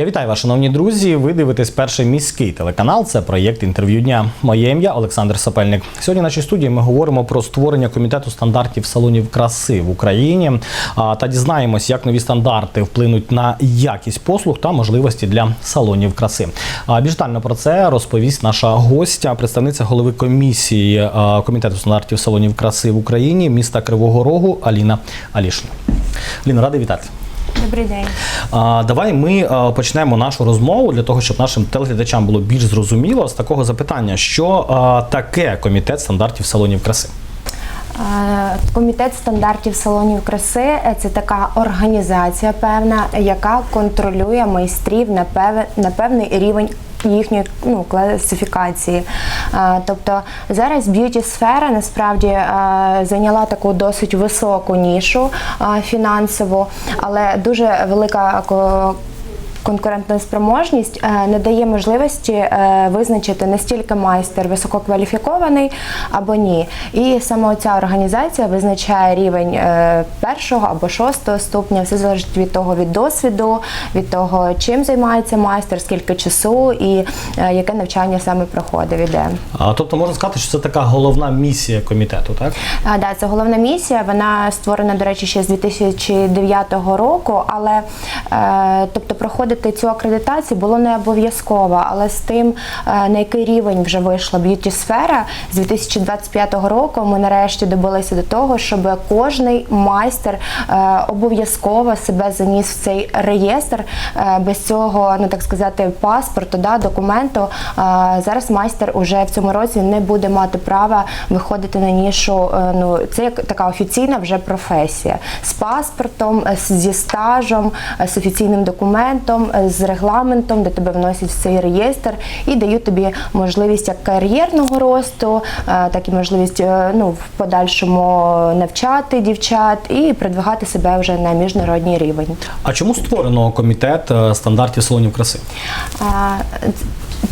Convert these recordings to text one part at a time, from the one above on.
Я вітаю вас, шановні друзі. Ви дивитесь перший міський телеканал. Це проєкт інтерв'ю дня. Моє ім'я Олександр Сапельник. Сьогодні в нашій студії ми говоримо про створення комітету стандартів салонів краси в Україні та дізнаємось, як нові стандарти вплинуть на якість послуг та можливості для салонів краси. Більш детально про це розповість наша гостя, представниця голови комісії комітету стандартів салонів краси в Україні міста Кривого Рогу Аліна Алішина. Аліна, радий вітати. Добрий день. А, Давай ми а, почнемо нашу розмову для того, щоб нашим телеглядачам було більш зрозуміло з такого запитання, що а, таке комітет стандартів салонів краси. Е, Комітет стандартів салонів краси е, це така організація певна, яка контролює майстрів на певний рівень. Їхньої ну, класифікації. Е, Тобто зараз б'юті сфера насправді е, зайняла таку досить високу нішу е, фінансову, але дуже велика ко- Конкурентна спроможність е, не дає можливості е, визначити настільки майстер висококваліфікований або ні. І саме ця організація визначає рівень е, першого або шостого ступня. Все залежить від того від досвіду, від того, чим займається майстер, скільки часу і яке навчання саме проходив іде. А, Тобто можна сказати, що це така головна місія комітету, так? А, да, це головна місія. Вона створена, до речі, ще з 2009 року. Але тобто проходити цю акредитацію було не обов'язково. Але з тим, е, на який рівень вже вийшла б'юті сфера, з 2025 року ми нарешті добилися до того, щоб кожний майстер е, обов'язково себе заніс в цей реєстр. Е, без цього, ну так сказати, паспорту, да, документу. зараз майстер уже в цьому році не буде мати права виходити на нішу. Ну це як така офіційна вже професія з паспортом, зі стажем, з офіційним документом, е, з регламентом, де тебе вносять в цей реєстр і дають тобі можливість як кар'єрного росту, е, так і можливість е, ну в подальшому навчати дівчат і продвигати себе вже на міжнародній рівень. А чому створено комітет стандартів салонів краси?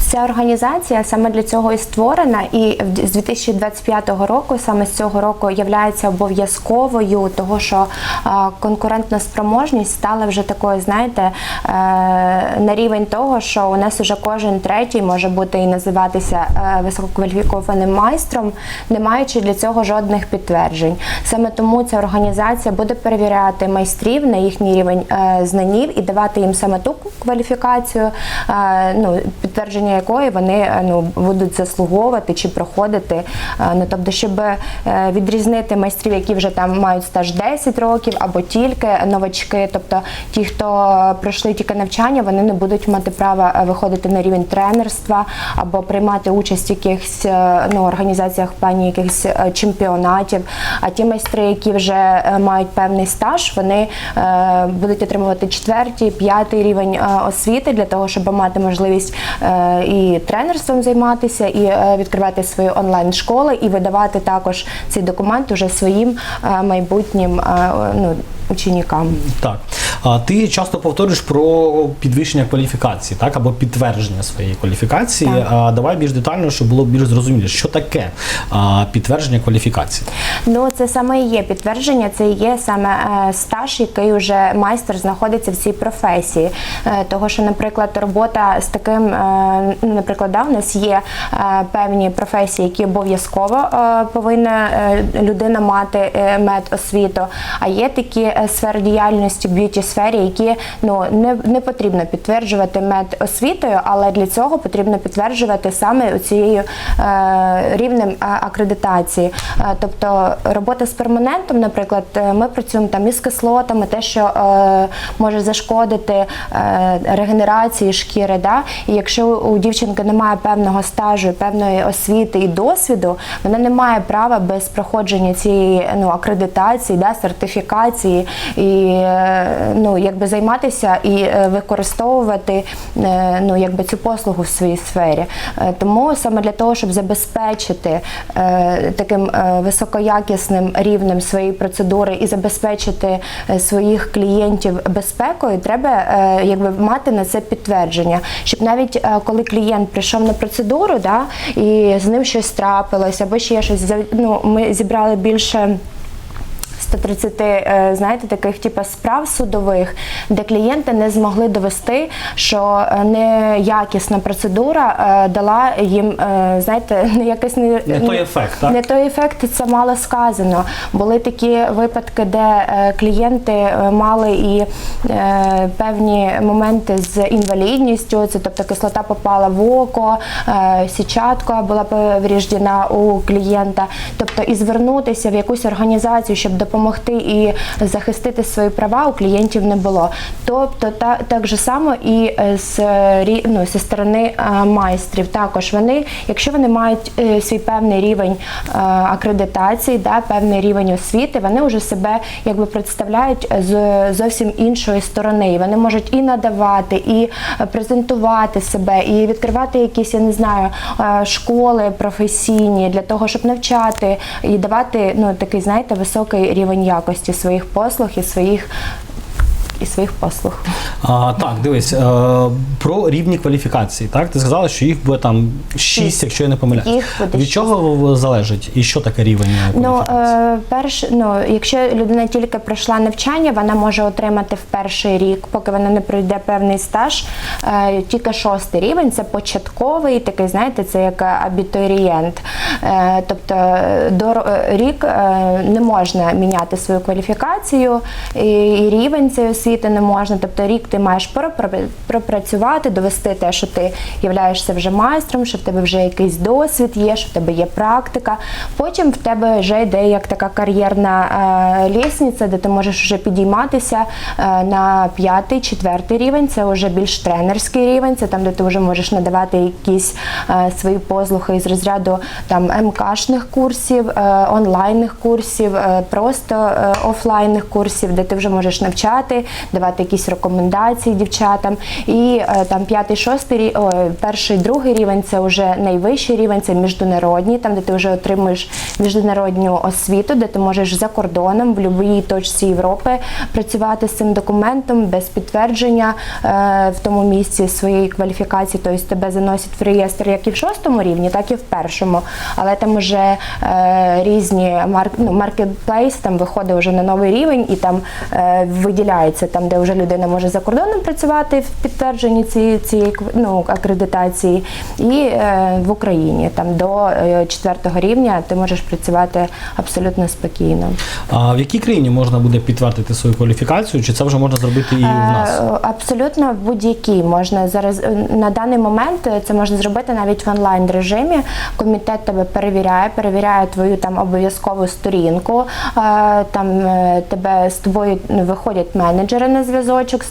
Ця організація саме для цього і створена, і з 2025 року, саме з цього року, являється обов'язковою, того що конкурентна спроможність стала вже такою, знаєте, на рівень того, що у нас вже кожен третій може бути і називатися е, висококваліфікованим майстром, не маючи для цього жодних підтверджень. Саме тому ця організація буде перевіряти майстрів на їхній рівень е, знанів і давати їм саме ту кваліфікацію, е, ну, підтвердження якої вони е, ну, будуть заслуговувати чи проходити. Е, Ну, тобто, щоб е, відрізнити майстрів, які вже там мають стаж 10 років, або тільки новачки, тобто ті, хто пройшли тільки навчання, вони не будуть мати права е, виходити на рівень тренерства або приймати участь в якихось е, ну, організаціях в плані якихось е, чемпіонатів. А ті майстри, які вже мають певний стаж, вони будуть отримувати четвертий, п'ятий рівень освіти для того, щоб мати можливість і тренерством займатися, і відкривати свої онлайн-школи, і видавати також цей документ уже своїм майбутнім ну, учнікам. Так. А ти часто повторюєш про підвищення кваліфікації, так або підтвердження своєї кваліфікації. Так. А давай більш детально, щоб було більш зрозуміло, що таке а, підтвердження кваліфікації. Ну, це саме і є підтвердження, це і є саме е, стаж, який вже майстер знаходиться в цій професії. Е, Того, що, наприклад, робота з таким, е, ну, наприклад, да, у нас є е, певні професії, які обов'язково е, повинна е, людина мати е, медосвіту, а є такі е, сфери діяльності б'юті сфері, які ну не, не потрібно підтверджувати медосвітою, але для цього потрібно підтверджувати саме цією е, рівнем е, акредитації. Е, тобто робота з перманентом, наприклад, е, ми працюємо там із кислотами, те, що е, може зашкодити е, регенерації шкіри. Да? І якщо у дівчинки немає певного стажу, певної освіти і досвіду, вона не має права без проходження цієї ну, акредитації, да, сертифікації і ну, якби займатися і е, використовувати е, ну, якби цю послугу в своїй сфері. Е, Тому саме для того, щоб забезпечити таким високоякісним рівнем своєї процедури і забезпечити своїх клієнтів безпекою, треба якби мати на це підтвердження, щоб навіть коли клієнт прийшов на процедуру, да, і з ним щось трапилось, або ще щось, ну, ми зібрали більше 130, е, знаєте, таких типу справ судових, де клієнти не змогли довести, що е, неякісна процедура е, дала їм, знаєте, не якийсь не, Не той ефект, так? не той ефект, це мало сказано. Були такі випадки, де клієнти мали і певні моменти з інвалідністю, це тобто кислота попала в око, січатка була повреждена у клієнта. Тобто і звернутися в якусь організацію, щоб допомогти і захистити свої права, у клієнтів не було. Тобто, та, так же само і е, з, е, ну, зі сторони е, майстрів. Також вони, якщо вони мають свій певний рівень акредитації, да, певний рівень освіти, вони вже себе якби представляють з зовсім іншої сторони. Вони можуть і надавати, і презентувати себе, і відкривати якісь, я не знаю, школи професійні для того, щоб навчати і давати ну такий, знаєте, високий рівень якості своїх послуг і своїх і своїх послуг. А, так, дивись, е, про рівні кваліфікації. Так, ти сказала, що їх буде там шість, якщо я не помиляюсь. Їх буде Від чого залежить і що таке рівень Ну, кваліфікації? е, перш, ну, якщо людина тільки пройшла навчання, вона може отримати в перший рік, поки вона не пройде певний стаж, е, тільки шостий рівень, це початковий, такий, знаєте, це як абітурієнт. Е, тобто е, до е, рік е, не можна міняти свою кваліфікацію, і, і рівень цієї освіти не можна. Тобто рік ти маєш пропра- пропрацювати, довести те, що ти являєшся вже майстром, що в тебе вже якийсь досвід є, що в тебе є практика. Потім в тебе вже йде як така кар'єрна е, лісниця, де ти можеш вже підійматися е, на п'ятий, четвертий рівень. Це вже більш тренерський рівень, це там, де ти вже можеш надавати якісь е, свої послуги із розряду там МКшних курсів, онлайнних курсів, просто офлайнних курсів, де ти вже можеш навчати, давати якісь рекомендації дівчатам. І е, там п'ятий, шостий перший, другий рівень це вже найвищий рівень, це міжнародні, там де ти вже отримуєш міжнародну освіту, де ти можеш за кордоном в будь-якій точці Європи працювати з цим документом без підтвердження е, в тому місці своєї кваліфікації. Тобто тебе заносять в реєстр як і в шостому рівні, так і в першому. Але там вже е, різні марк, ну, маркетплейс там виходить вже на новий рівень і там виділяється там, де вже людина може за кордоном працювати в підтвердженні цієї, цієї ну, акредитації, і е, в Україні там до е, четвертого рівня ти можеш працювати абсолютно спокійно. А в якій країні можна буде підтвердити свою кваліфікацію? Чи це вже можна зробити і в нас? Е, Абсолютно в будь-якій можна зараз е, на даний момент це можна зробити навіть в онлайн режимі. Комітет тебе перевіряє, перевіряє твою там обов'язкову сторінку. Там тебе з тобою ну, виходять менеджери на зв'язочок.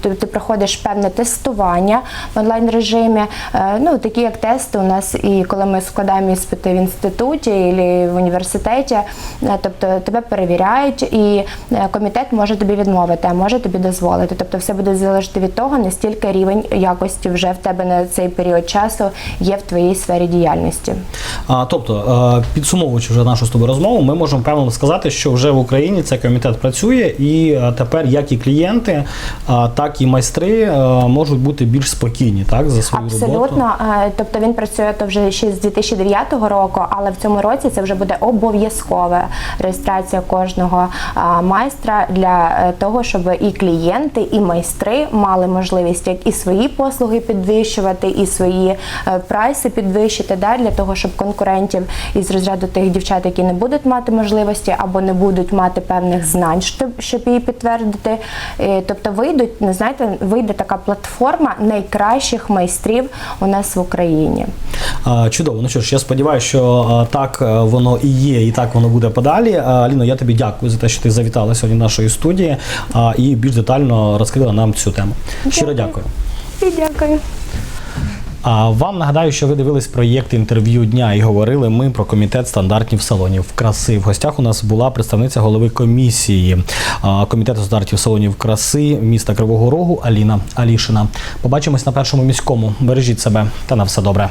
Ти, проходиш певне тестування в онлайн режимі. Ну такі як тести у нас, і коли ми складаємо іспити в інституті або в університеті, е, тобто тебе перевіряють, і е, комітет може тобі відмовити, а може тобі дозволити. Тобто, все буде залежати від того, настільки рівень якості вже в тебе на цей період часу є в твоїй сфері діяльності. А, тобто, е, підсумовуючи вже нашу з тобою розмову, ми можемо певно сказати, що вже в Україні цей комітет працює, і е, тепер як і клієнти, е, так і майстри е, можуть бути більш спокійні так за свою роботу. Абсолютно, Е, тобто він працює то вже ще з 2009 року, але в цьому році це вже буде обов'язкова реєстрація кожного майстра для того, щоб і клієнти, і майстри мали можливість як і свої послуги підвищувати, і свої прайси підвищити, да, для того, щоб конкурентів із розряду тих дівчат, які не будуть мати можливості або не будуть мати певних знань, щоб, щоб її підтвердити. Е, Тобто вийдуть, не знаєте, вийде така платформа найкращих майстрів у нас в Україні. Чудово. Ну що ж, я сподіваюся, що так е, воно і є, і так воно буде подалі. Аліно, я тобі дякую за те, що ти завітала сьогодні в нашої студії і більш детально розкрила нам цю тему. Щиро Дякую. дякую. І дякую. А вам нагадаю, що ви дивились проєкт інтерв'ю дня і говорили ми про комітет стандартів салонів краси. В гостях у нас була представниця голови комісії комітету стандартів салонів краси міста Кривого Рогу Аліна Алішина. Побачимось на першому міському. Бережіть себе та на все добре.